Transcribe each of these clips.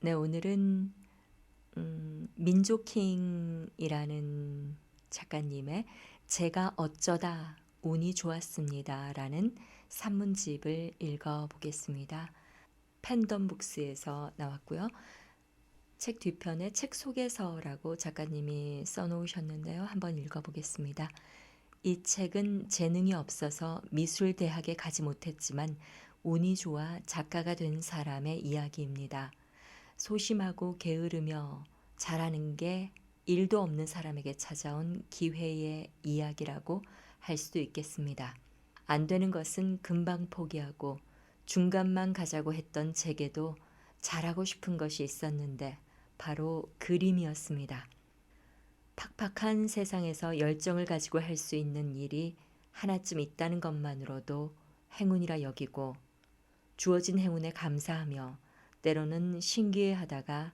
네, 오늘은 음, 민족킹이라는 작가님의 제가 어쩌다 운이 좋았습니다라는 산문집을 읽어 보겠습니다. 팬덤북스에서 나왔고요. 책 뒤편에 책 소개서라고 작가님이 써놓으셨는데요. 한번 읽어보겠습니다. 이 책은 재능이 없어서 미술대학에 가지 못했지만 운이 좋아 작가가 된 사람의 이야기입니다. 소심하고 게으르며 잘하는 게 일도 없는 사람에게 찾아온 기회의 이야기라고 할 수도 있겠습니다. 안 되는 것은 금방 포기하고 중간만 가자고 했던 제게도 잘하고 싶은 것이 있었는데 바로 그림이었습니다. 팍팍한 세상에서 열정을 가지고 할 수 있는 일이 하나쯤 있다는 것만으로도 행운이라 여기고 주어진 행운에 감사하며 때로는 신기해하다가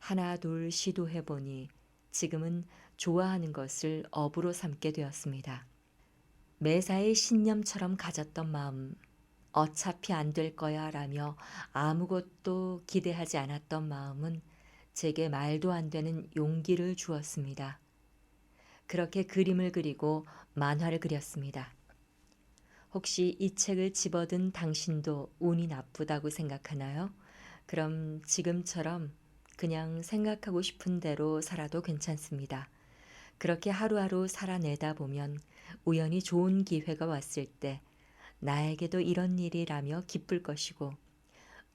하나 둘 시도해 보니 지금은 좋아하는 것을 업으로 삼게 되었습니다. 매사에 신념처럼 가졌던 마음, 어차피 안 될 거야 라며 아무것도 기대하지 않았던 마음은 제게 말도 안 되는 용기를 주었습니다. 그렇게 그림을 그리고 만화를 그렸습니다. 혹시 이 책을 집어든 당신도 운이 나쁘다고 생각하나요? 그럼 지금처럼 그냥 생각하고 싶은 대로 살아도 괜찮습니다. 그렇게 하루하루 살아내다 보면 우연히 좋은 기회가 왔을 때 나에게도 이런 일이라며 기쁠 것이고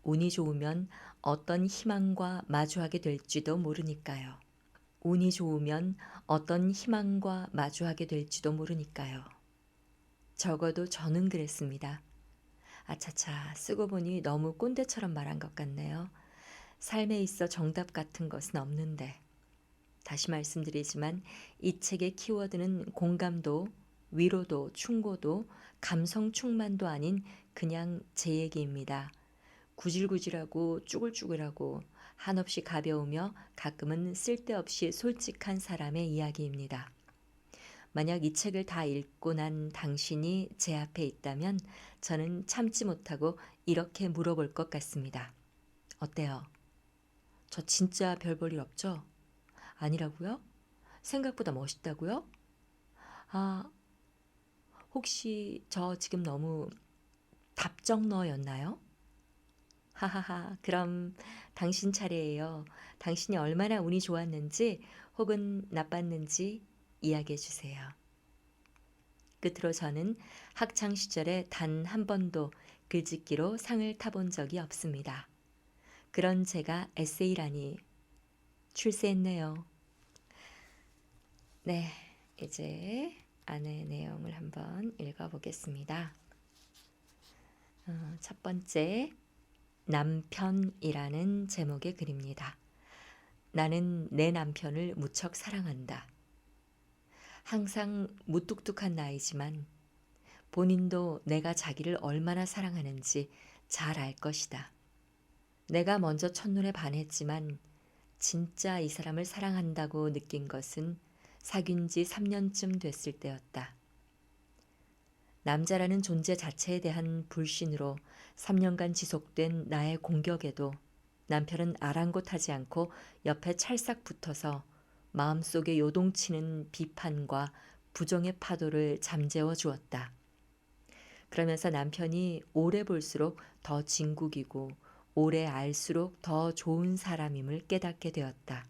운이 좋으면 어떤 희망과 마주하게 될지도 모르니까요. 운이 좋으면 어떤 희망과 마주하게 될지도 모르니까요. 적어도 저는 그랬습니다. 아차차, 쓰고 보니 너무 꼰대처럼 말한 것 같네요. 삶에 있어 정답 같은 것은 없는데. 다시 말씀드리지만 이 책의 키워드는 공감도, 위로도, 충고도, 감성 충만도 아닌 그냥 제 얘기입니다. 구질구질하고 쭈글쭈글하고 한없이 가벼우며 가끔은 쓸데없이 솔직한 사람의 이야기입니다. 만약 이 책을 다 읽고 난 당신이 제 앞에 있다면 저는 참지 못하고 이렇게 물어볼 것 같습니다. 어때요? 저 진짜 별 볼 일 없죠? 아니라고요? 생각보다 멋있다고요? 아, 혹시 저 지금 너무 답정너였나요? 하하하, 그럼 당신 차례예요. 당신이 얼마나 운이 좋았는지 혹은 나빴는지 이야기해 주세요. 끝으로 저는 학창 시절에 단 한 번도 글짓기로 상을 타본 적이 없습니다. 그런 제가 에세이라니 출세했네요. 네, 이제 안의 내용을 한번 읽어보겠습니다. 어, 첫 번째, 남편이라는 제목의 글입니다. 나는 내 남편을 무척 사랑한다. 항상 무뚝뚝한 나이지만 본인도 내가 자기를 얼마나 사랑하는지 잘 알 것이다. 내가 먼저 첫눈에 반했지만 진짜 이 사람을 사랑한다고 느낀 것은 사귄 지 3년쯤 됐을 때였다. 남자라는 존재 자체에 대한 불신으로 3년간 지속된 나의 공격에도 남편은 아랑곳하지 않고 옆에 찰싹 붙어서 마음속에 요동치는 비판과 부정의 파도를 잠재워 주었다. 그러면서 남편이 오래 볼수록 더 진국이고 오래 알수록 더 좋은 사람임을 깨닫게 되었다.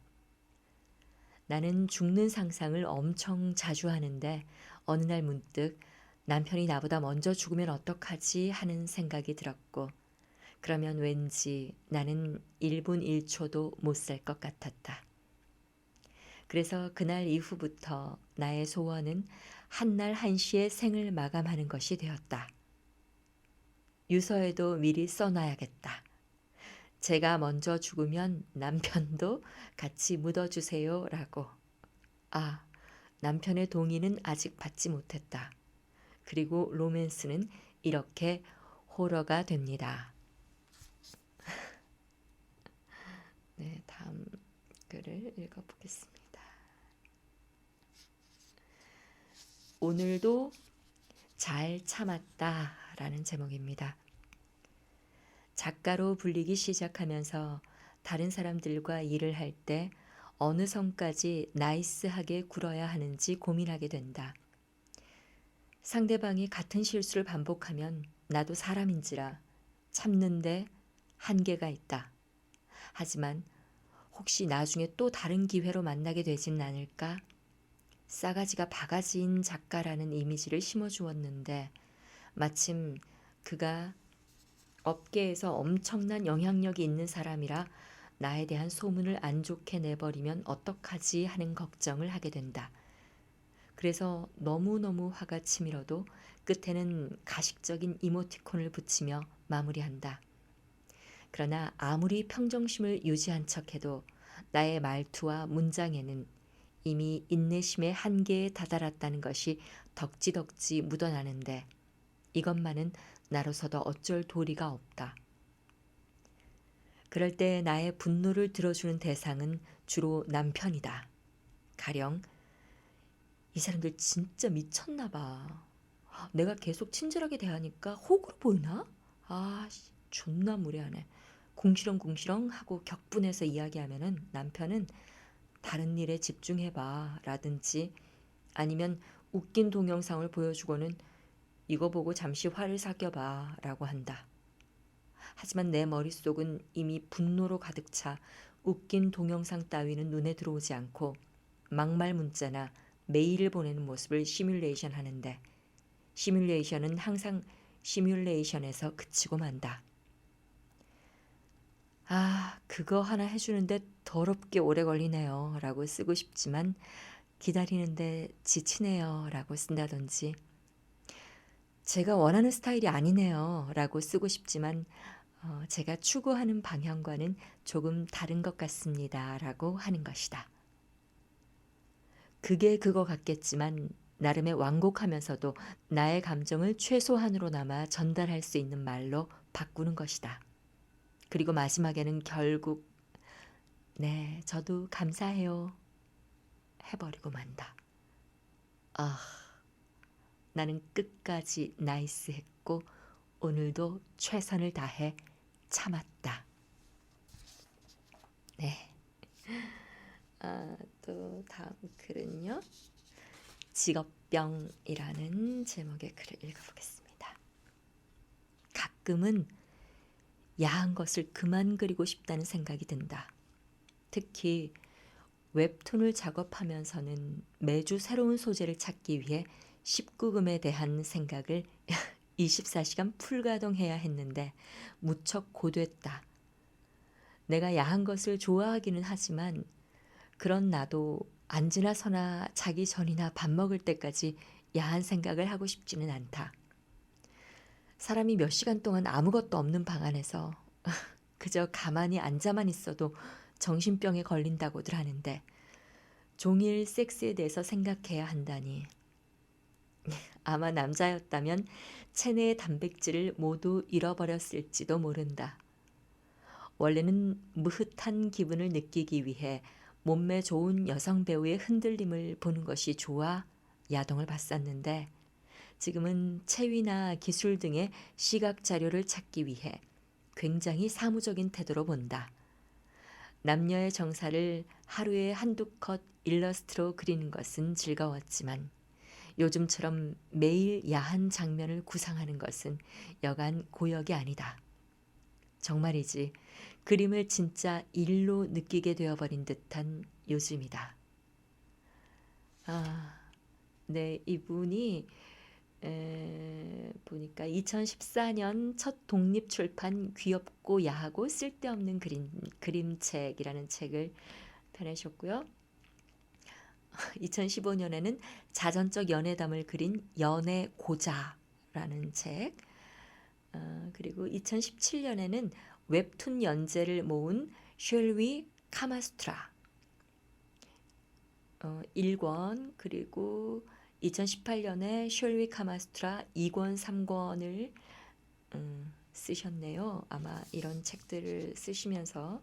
나는 죽는 상상을 엄청 자주 하는데 어느 날 문득 남편이 나보다 먼저 죽으면 어떡하지 하는 생각이 들었고 그러면 왠지 나는 1분 1초도 못 살 것 같았다. 그래서 그날 이후부터 나의 소원은 한날 한시에 생을 마감하는 것이 되었다. 유서에도 미리 써놔야겠다. 제가 먼저 죽으면 남편도 같이 묻어주세요. 라고. 아, 남편의 동의는 아직 받지 못했다. 그리고 로맨스는 이렇게 호러가 됩니다. 네, 다음 글을 읽어보겠습니다. 오늘도 잘 참았다 라는 제목입니다. 작가로 불리기 시작하면서 다른 사람들과 일을 할 때 어느 선까지 나이스하게 굴어야 하는지 고민하게 된다. 상대방이 같은 실수를 반복하면 나도 사람인지라 참는데 한계가 있다. 하지만 혹시 나중에 또 다른 기회로 만나게 되진 않을까? 싸가지가 바가지인 작가라는 이미지를 심어주었는데 마침 그가 업계에서 엄청난 영향력이 있는 사람이라 나에 대한 소문을 안 좋게 내버리면 어떡하지 하는 걱정을 하게 된다. 그래서 너무너무 화가 치밀어도 끝에는 가식적인 이모티콘을 붙이며 마무리한다. 그러나 아무리 평정심을 유지한 척해도 나의 말투와 문장에는 이미 인내심의 한계에 다다랐다는 것이 덕지덕지 묻어나는데 이것만은 나로서도 어쩔 도리가 없다. 그럴 때 나의 분노를 들어주는 대상은 주로 남편이다. 가령 이 사람들 진짜 미쳤나 봐. 내가 계속 친절하게 대하니까 호구로 보이나? 아, 씨, 존나 무례하네. 궁시렁궁시렁 하고 격분해서 이야기하면은 남편은 다른 일에 집중해봐 라든지 아니면 웃긴 동영상을 보여주고는 이거 보고 잠시 화를 삭여봐 라고 한다. 하지만 내 머릿속은 이미 분노로 가득 차 웃긴 동영상 따위는 눈에 들어오지 않고 막말 문자나 메일을 보내는 모습을 시뮬레이션 하는데 시뮬레이션은 항상 시뮬레이션에서 그치고 만다. 아, 그거 하나 해주는데 더럽게 오래 걸리네요. 라고 쓰고 싶지만 기다리는데 지치네요. 라고 쓴다든지 제가 원하는 스타일이 아니네요. 라고 쓰고 싶지만 어, 제가 추구하는 방향과는 조금 다른 것 같습니다. 라고 하는 것이다. 그게 그거 같겠지만 나름의 완곡하면서도 나의 감정을 최소한으로나마 전달할 수 있는 말로 바꾸는 것이다. 그리고 마지막에는 결국 네, 저도 감사해요. 해버리고 만다. 아, 나는 끝까지 나이스 했고 오늘도 최선을 다해 참았다. 네. 아, 또 다음 글은요. 직업병이라는 제목의 글을 읽어보겠습니다. 가끔은 야한 것을 그만 그리고 싶다는 생각이 든다. 특히 웹툰을 작업하면서는 매주 새로운 소재를 찾기 위해 19금에 대한 생각을 24시간 풀가동해야 했는데 무척 고됐다. 내가 야한 것을 좋아하기는 하지만 그런 나도 앉으나 서나 자기 전이나 밥 먹을 때까지 야한 생각을 하고 싶지는 않다. 사람이 몇 시간 동안 아무것도 없는 방 안에서 그저 가만히 앉아만 있어도 정신병에 걸린다고들 하는데 종일 섹스에 대해서 생각해야 한다니. 아마 남자였다면 체내의 단백질을 모두 잃어버렸을지도 모른다. 원래는 무흐한 기분을 느끼기 위해 몸매 좋은 여성 배우의 흔들림을 보는 것이 좋아 야동을 봤었는데 지금은 체위나 기술 등의 시각 자료를 찾기 위해 굉장히 사무적인 태도로 본다. 남녀의 정사를 하루에 한두 컷 일러스트로 그리는 것은 즐거웠지만 요즘처럼 매일 야한 장면을 구상하는 것은 여간 고역이 아니다. 정말이지 그림을 진짜 일로 느끼게 되어버린 듯한 요즘이다. 아, 네, 이분이 에, 보니까 2014년 첫 독립 출판 귀엽고 야하고 쓸데없는 그림 그림책이라는 책을 펴내셨고요. 2015년에는 자전적 연애담을 그린 연애 고자라는 책, 어, 그리고 2017년에는 웹툰 연재를 모은 쉘위 카마스트라 어, 1권 그리고 2018년에 쉘위 카마스트라 2권 3권을 음, 쓰셨네요. 아마 이런 책들을 쓰시면서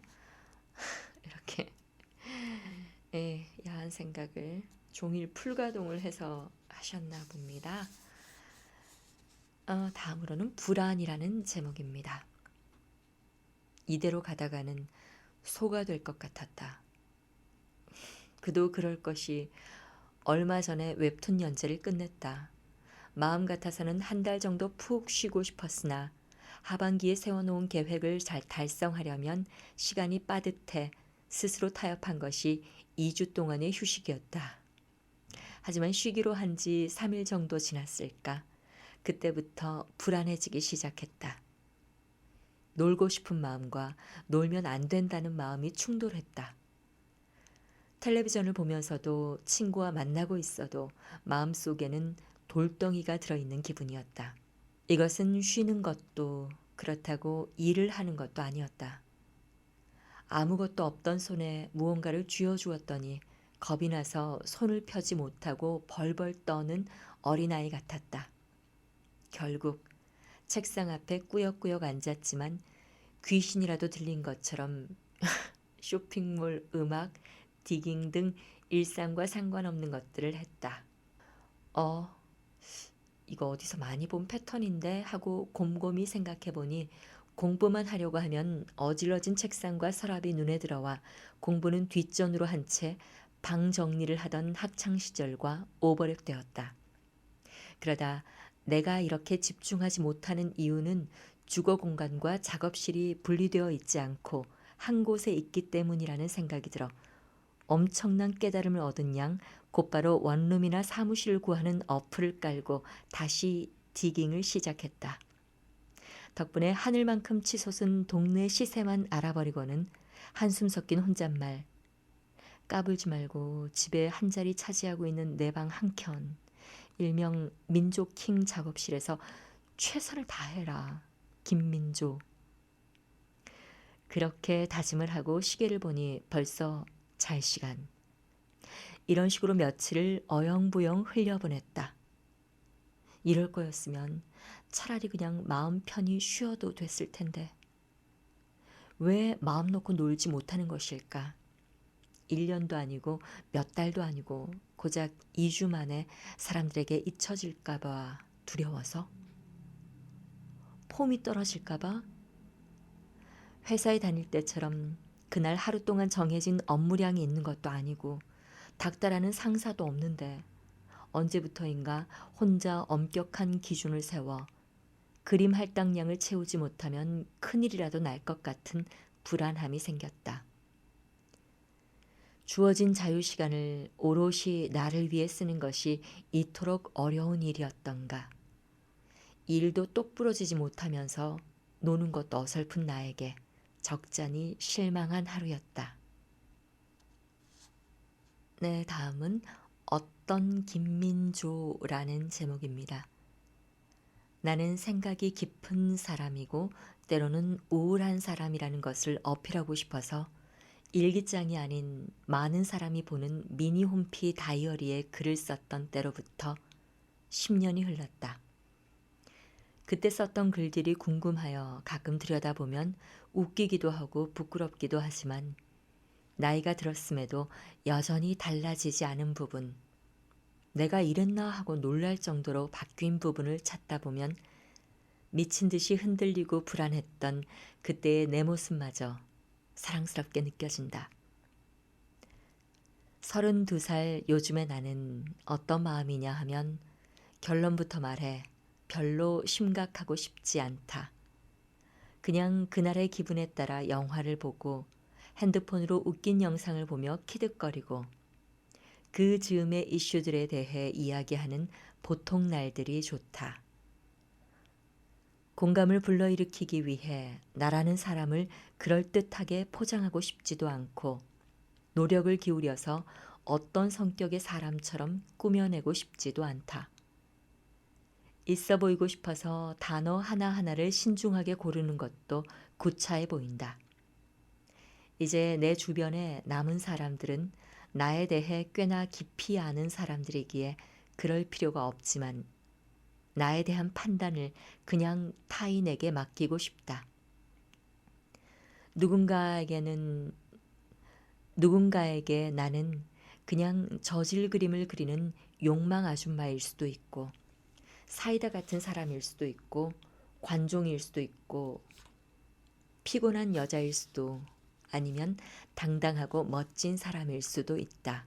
이렇게 예, 야한 생각을 종일 풀가동을 해서 하셨나 봅니다. 어, 다음으로는 불안이라는 제목입니다. 이대로 가다가는 소가 될 것 같았다. 그도 그럴 것이 얼마 전에 웹툰 연재를 끝냈다. 마음 같아서는 한 달 정도 푹 쉬고 싶었으나 하반기에 세워놓은 계획을 잘 달성하려면 시간이 빠듯해 스스로 타협한 것이 2주 동안의 휴식이었다. 하지만 쉬기로 한 지 3일 정도 지났을까. 그때부터 불안해지기 시작했다. 놀고 싶은 마음과 놀면 안 된다는 마음이 충돌했다. 텔레비전을 보면서도 친구와 만나고 있어도 마음속에는 돌덩이가 들어있는 기분이었다. 이것은 쉬는 것도 그렇다고 일을 하는 것도 아니었다. 아무것도 없던 손에 무언가를 쥐어주었더니 겁이 나서 손을 펴지 못하고 벌벌 떠는 어린아이 같았다. 결국 책상 앞에 꾸역꾸역 앉았지만 귀신이라도 들린 것처럼 쇼핑몰, 음악, 디깅 등 일상과 상관없는 것들을 했다. 어, 이거 어디서 많이 본 패턴인데 하고 곰곰이 생각해 보니 공부만 하려고 하면 어질러진 책상과 서랍이 눈에 들어와 공부는 뒷전으로 한 채 방 정리를 하던 학창 시절과 오버랩되었다. 그러다 내가 이렇게 집중하지 못하는 이유는 주거 공간과 작업실이 분리되어 있지 않고 한 곳에 있기 때문이라는 생각이 들어 엄청난 깨달음을 얻은 양 곧바로 원룸이나 사무실을 구하는 어플을 깔고 다시 디깅을 시작했다. 덕분에 하늘만큼 치솟은 동네 시세만 알아버리고는 한숨 섞인 혼잣말 까불지 말고 집에 한 자리 차지하고 있는 내 방 한 켠 일명 민조킹 작업실에서 최선을 다해라 김민조 그렇게 다짐을 하고 시계를 보니 벌써 잘 시간 이런 식으로 며칠을 어영부영 흘려보냈다. 이럴 거였으면 차라리 그냥 마음 편히 쉬어도 됐을 텐데. 왜 마음 놓고 놀지 못하는 것일까? 1년도 아니고 몇 달도 아니고 고작 2주 만에 사람들에게 잊혀질까봐 두려워서? 폼이 떨어질까봐? 회사에 다닐 때처럼 그날 하루 동안 정해진 업무량이 있는 것도 아니고 닥달하는 상사도 없는데 언제부터인가 혼자 엄격한 기준을 세워 그림 할당량을 채우지 못하면 큰일이라도 날 것 같은 불안함이 생겼다. 주어진 자유시간을 오롯이 나를 위해 쓰는 것이 이토록 어려운 일이었던가. 일도 똑부러지지 못하면서 노는 것도 어설픈 나에게 적잖이 실망한 하루였다. 네, 다음은 어떤 김민조라는 제목입니다. 나는 생각이 깊은 사람이고 때로는 우울한 사람이라는 것을 어필하고 싶어서 일기장이 아닌 많은 사람이 보는 미니 홈피 다이어리에 글을 썼던 때로부터 10년이 흘렀다. 그때 썼던 글들이 궁금하여 가끔 들여다보면 웃기기도 하고 부끄럽기도 하지만 나이가 들었음에도 여전히 달라지지 않은 부분, 내가 이랬나 하고 놀랄 정도로 바뀐 부분을 찾다 보면 미친 듯이 흔들리고 불안했던 그때의 내 모습마저 사랑스럽게 느껴진다. 32살 요즘의 나는 어떤 마음이냐 하면 결론부터 말해 별로 심각하고 싶지 않다. 그냥 그날의 기분에 따라 영화를 보고 핸드폰으로 웃긴 영상을 보며 키득거리고 그 즈음의 이슈들에 대해 이야기하는 보통 날들이 좋다. 공감을 불러일으키기 위해 나라는 사람을 그럴듯하게 포장하고 싶지도 않고 노력을 기울여서 어떤 성격의 사람처럼 꾸며내고 싶지도 않다. 있어 보이고 싶어서 단어 하나하나를 신중하게 고르는 것도 구차해 보인다. 이제 내 주변에 남은 사람들은 나에 대해 꽤나 깊이 아는 사람들이기에 그럴 필요가 없지만 나에 대한 판단을 그냥 타인에게 맡기고 싶다. 누군가에게는 누군가에게 나는 그냥 저질 그림을 그리는 욕망 아줌마일 수도 있고 사이다 같은 사람일 수도 있고 관종일 수도 있고 피곤한 여자일 수도 아니면 당당하고 멋진 사람일 수도 있다.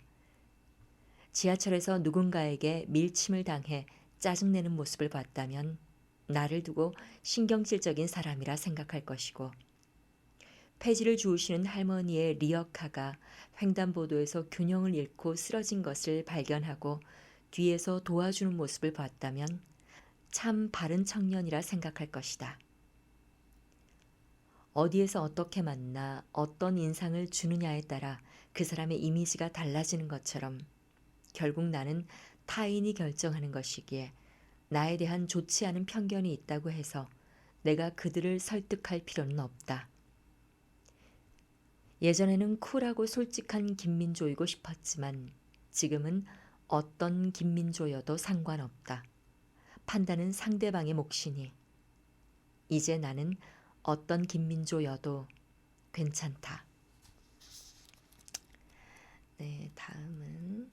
지하철에서 누군가에게 밀침을 당해 짜증내는 모습을 봤다면 나를 두고 신경질적인 사람이라 생각할 것이고 폐지를 주우시는 할머니의 리어카가 횡단보도에서 균형을 잃고 쓰러진 것을 발견하고 뒤에서 도와주는 모습을 봤다면 참 바른 청년이라 생각할 것이다. 어디에서 어떻게 만나 어떤 인상을 주느냐에 따라 그 사람의 이미지가 달라지는 것처럼 결국 나는 타인이 결정하는 것이기에 나에 대한 좋지 않은 편견이 있다고 해서 내가 그들을 설득할 필요는 없다. 예전에는 쿨하고 솔직한 김민조이고 싶었지만 지금은 어떤 김민조여도 상관없다. 판단은 상대방의 몫이니 이제 나는 어떤 김민조여도 괜찮다. 네, 다음은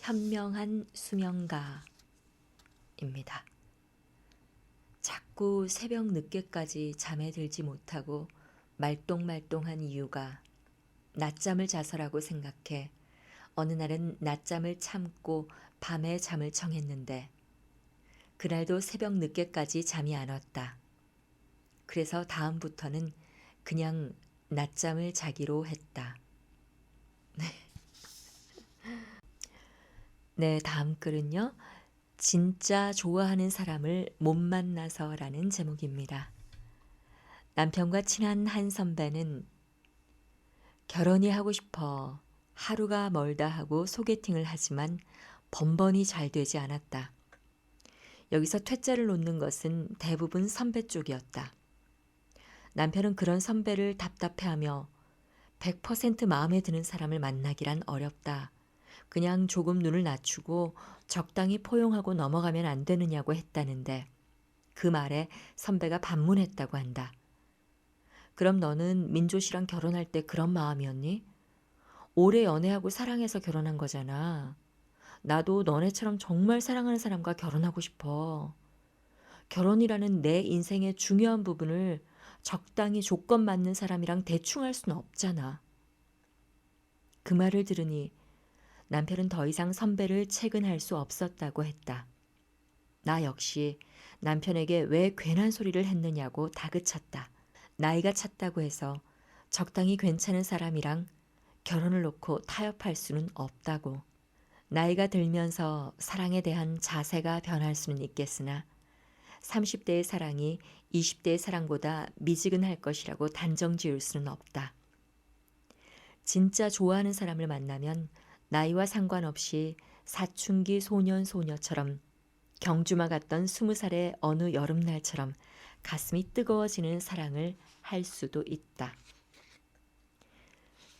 현명한 수명가입니다. 자꾸 새벽 늦게까지 잠에 들지 못하고 말똥말똥한 이유가 낮잠을 자서라고 생각해 어느 날은 낮잠을 참고 밤에 잠을 청했는데 그날도 새벽 늦게까지 잠이 안 왔다. 그래서 다음부터는 그냥 낮잠을 자기로 했다. 네. 네, 다음 글은요. 진짜 좋아하는 사람을 못 만나서라는 제목입니다. 남편과 친한 한 선배는 결혼이 하고 싶어 하루가 멀다 하고 소개팅을 하지만 번번이 잘 되지 않았다. 여기서 퇴짜를 놓는 것은 대부분 선배 쪽이었다. 남편은 그런 선배를 답답해하며 100% 마음에 드는 사람을 만나기란 어렵다. 그냥 조금 눈을 낮추고 적당히 포용하고 넘어가면 안 되느냐고 했다는데 그 말에 선배가 반문했다고 한다. 그럼 너는 민조 씨랑 결혼할 때 그런 마음이었니? 오래 연애하고 사랑해서 결혼한 거잖아. 나도 너네처럼 정말 사랑하는 사람과 결혼하고 싶어. 결혼이라는 내 인생의 중요한 부분을 적당히 조건 맞는 사람이랑 대충 할 수는 없잖아. 그 말을 들으니 남편은 더 이상 선배를 채근할 수 없었다고 했다. 나 역시 남편에게 왜 괜한 소리를 했느냐고 다그쳤다. 나이가 찼다고 해서 적당히 괜찮은 사람이랑 결혼을 놓고 타협할 수는 없다고. 나이가 들면서 사랑에 대한 자세가 변할 수는 있겠으나 30대의 사랑이 20대의 사랑보다 미지근할 것이라고 단정 지을 수는 없다. 진짜 좋아하는 사람을 만나면 나이와 상관없이 사춘기 소년 소녀처럼 경주마 같던 스무 살의 어느 여름날처럼 가슴이 뜨거워지는 사랑을 할 수도 있다.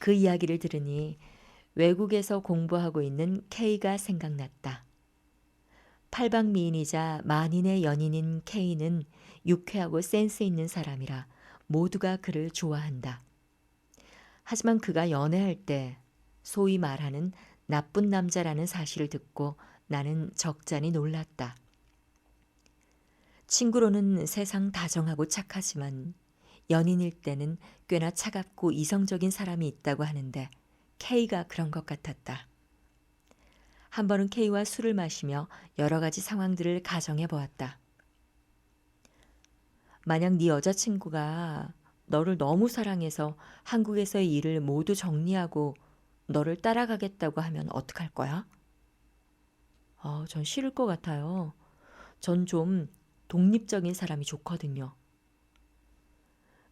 그 이야기를 들으니 외국에서 공부하고 있는 K가 생각났다. 팔방미인이자 만인의 연인인 K는 유쾌하고 센스 있는 사람이라 모두가 그를 좋아한다. 하지만 그가 연애할 때 소위 말하는 나쁜 남자라는 사실을 듣고 나는 적잖이 놀랐다. 친구로는 세상 다정하고 착하지만 연인일 때는 꽤나 차갑고 이성적인 사람이 있다고 하는데 K가 그런 것 같았다. 한 번은 K와 술을 마시며 여러 가지 상황들을 가정해 보았다. 만약 네 여자친구가 너를 너무 사랑해서 한국에서의 일을 모두 정리하고 너를 따라가겠다고 하면 어떡할 거야? 어, 전 싫을 것 같아요. 전 좀 독립적인 사람이 좋거든요.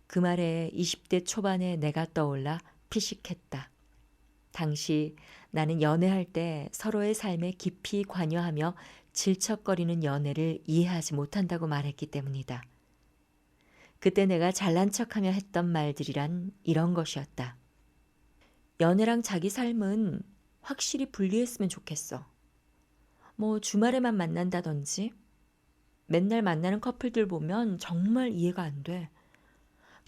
그 말에 20대 초반에 내가 떠올라 피식했다. 당시 나는 연애할 때 서로의 삶에 깊이 관여하며 질척거리는 연애를 이해하지 못한다고 말했기 때문이다. 그때 내가 잘난 척하며 했던 말들이란 이런 것이었다. 연애랑 자기 삶은 확실히 분리했으면 좋겠어. 뭐 주말에만 만난다든지 맨날 만나는 커플들 보면 정말 이해가 안 돼.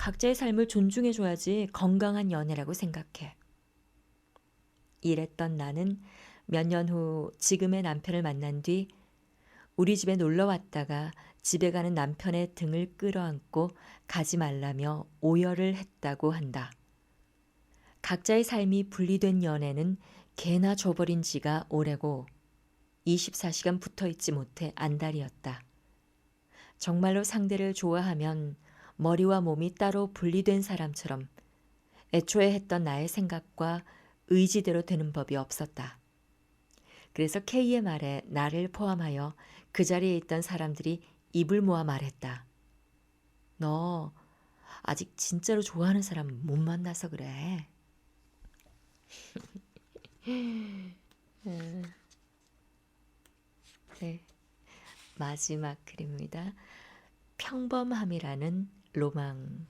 각자의 삶을 존중해줘야지 건강한 연애라고 생각해. 이랬던 나는 몇 년 후 지금의 남편을 만난 뒤 우리 집에 놀러 왔다가 집에 가는 남편의 등을 끌어안고 가지 말라며 오열을 했다고 한다. 각자의 삶이 분리된 연애는 개나 줘버린 지가 오래고 24시간 붙어 있지 못해 안달이었다. 정말로 상대를 좋아하면 머리와 몸이 따로 분리된 사람처럼 애초에 했던 나의 생각과 의지대로 되는 법이 없었다. 그래서 K의 말에 나를 포함하여 그 자리에 있던 사람들이 입을 모아 말했다. 너 아직 진짜로 좋아하는 사람 못 만나서 그래. 네. 마지막 글입니다. 평범함이라는 로망.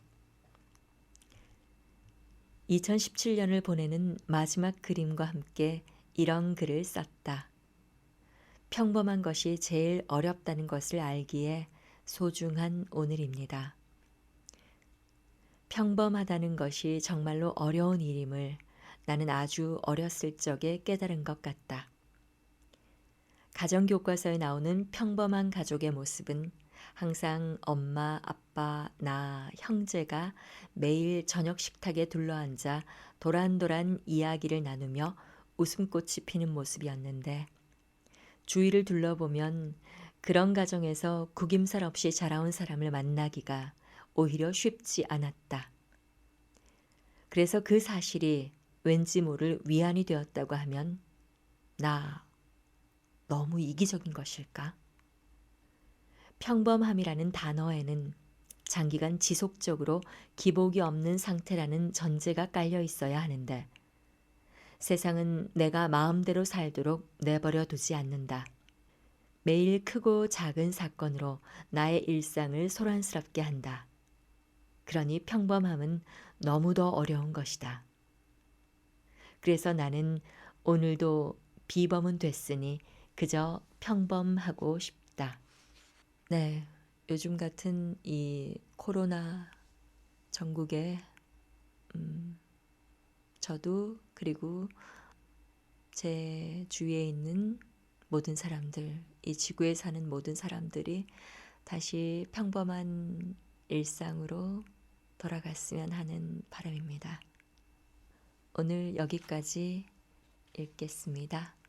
2017년을 보내는 마지막 그림과 함께 이런 글을 썼다. 평범한 것이 제일 어렵다는 것을 알기에 소중한 오늘입니다. 평범하다는 것이 정말로 어려운 일임을 나는 아주 어렸을 적에 깨달은 것 같다. 가정교과서에 나오는 평범한 가족의 모습은 항상 엄마, 아빠, 나, 형제가 매일 저녁 식탁에 둘러앉아 도란도란 이야기를 나누며 웃음꽃이 피는 모습이었는데 주위를 둘러보면 그런 가정에서 구김살 없이 자라온 사람을 만나기가 오히려 쉽지 않았다. 그래서 그 사실이 왠지 모를 위안이 되었다고 하면 나 너무 이기적인 것일까? 평범함이라는 단어에는 장기간 지속적으로 기복이 없는 상태라는 전제가 깔려 있어야 하는데 세상은 내가 마음대로 살도록 내버려 두지 않는다. 매일 크고 작은 사건으로 나의 일상을 소란스럽게 한다. 그러니 평범함은 너무도 어려운 것이다. 그래서 나는 오늘도 비범은 됐으니 그저 평범하고 싶다. 네, 요즘 같은 이 코로나 전국에 음, 저도 그리고 제 주위에 있는 모든 사람들, 이 지구에 사는 모든 사람들이 다시 평범한 일상으로 돌아갔으면 하는 바람입니다. 오늘 여기까지 읽겠습니다.